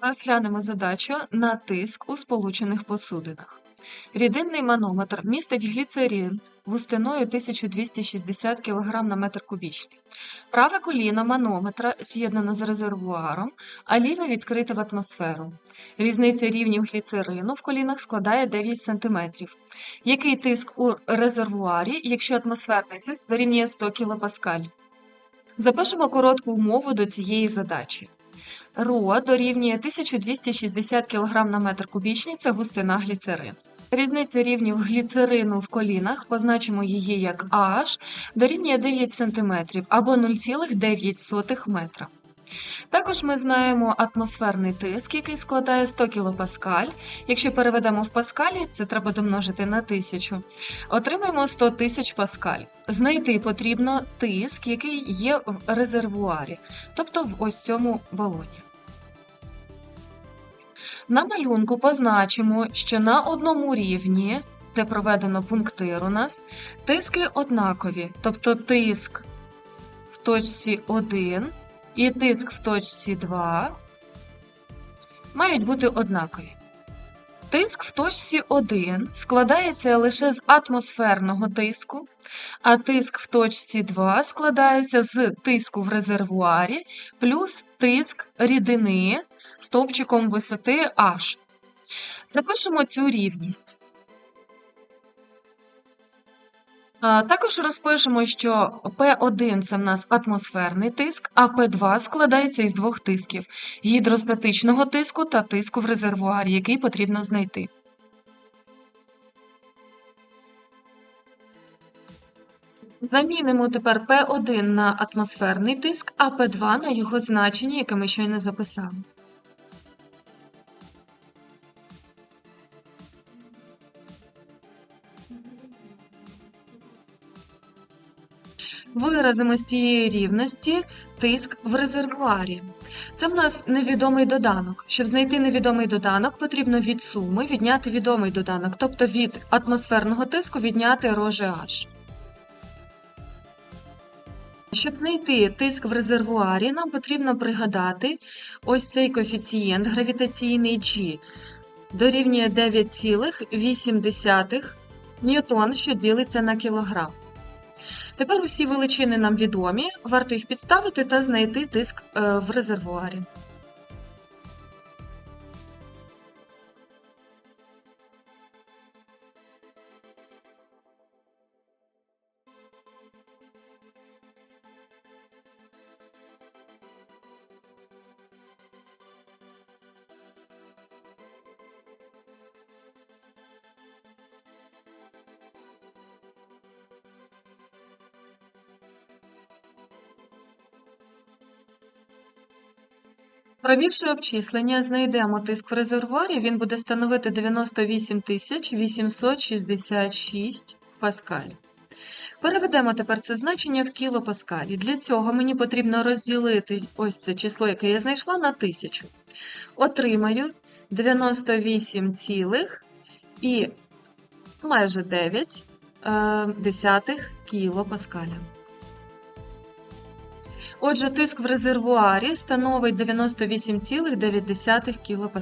Розглянемо задачу на тиск у сполучених посудинах. Рідинний манометр містить гліцерин густиною 1260 кг на метр кубічний. Праве коліно манометра з'єднано з резервуаром, а ліве відкрите в атмосферу. Різниця рівнів гліцерину в колінах складає 9 см. Який тиск у резервуарі, якщо атмосферний тиск дорівнює 100 кПа? Запишемо коротку умову до цієї задачі. РО дорівнює 1260 кг на метр кубічний – це густина гліцерину. Різниця рівнів гліцерину в колінах, позначимо її як H, дорівнює 9 см або 0,9 метра. Також ми знаємо атмосферний тиск, який складає 100 кПа. Якщо переведемо в паскалі, це треба домножити на 1000, отримаємо 100 тисяч паскаль. Знайти потрібно тиск, який є в резервуарі, тобто в ось цьому балоні. На малюнку позначимо, що на одному рівні, де проведено пунктир у нас, тиски однакові, тобто тиск в точці 1 і тиск в точці 2 мають бути однакові. Тиск в точці 1 складається лише з атмосферного тиску, а тиск в точці 2 складається з тиску в резервуарі плюс тиск рідини стовпчиком висоти H. Запишемо цю рівність. Також розпишемо, що P1 це в нас атмосферний тиск, а P2 складається із двох тисків гідростатичного тиску та тиску в резервуарі, який потрібно знайти. Замінимо тепер P1 на атмосферний тиск, а P2 на його значення, яке ми щойно записали. Виразимо з цієї рівності тиск в резервуарі. Це в нас невідомий доданок. Щоб знайти невідомий доданок, потрібно від суми відняти відомий доданок, тобто від атмосферного тиску відняти ρGH. Щоб знайти тиск в резервуарі, нам потрібно пригадати ось цей коефіцієнт гравітаційний G дорівнює 9,8 ньютон, що ділиться на кілограм. Тепер усі величини нам відомі, варто їх підставити та знайти тиск е, в резервуарі. Провівши обчислення, знайдемо тиск в резервуарі, він буде становити 98 866 паскаль. Переведемо тепер це значення в кілопаскалі. Для цього мені потрібно розділити ось це число, яке я знайшла, на 1000. Отримаю 98 цілих і майже 9 е, десятих кілопаскаля. Отже, тиск в резервуарі становить 98,9 кПа.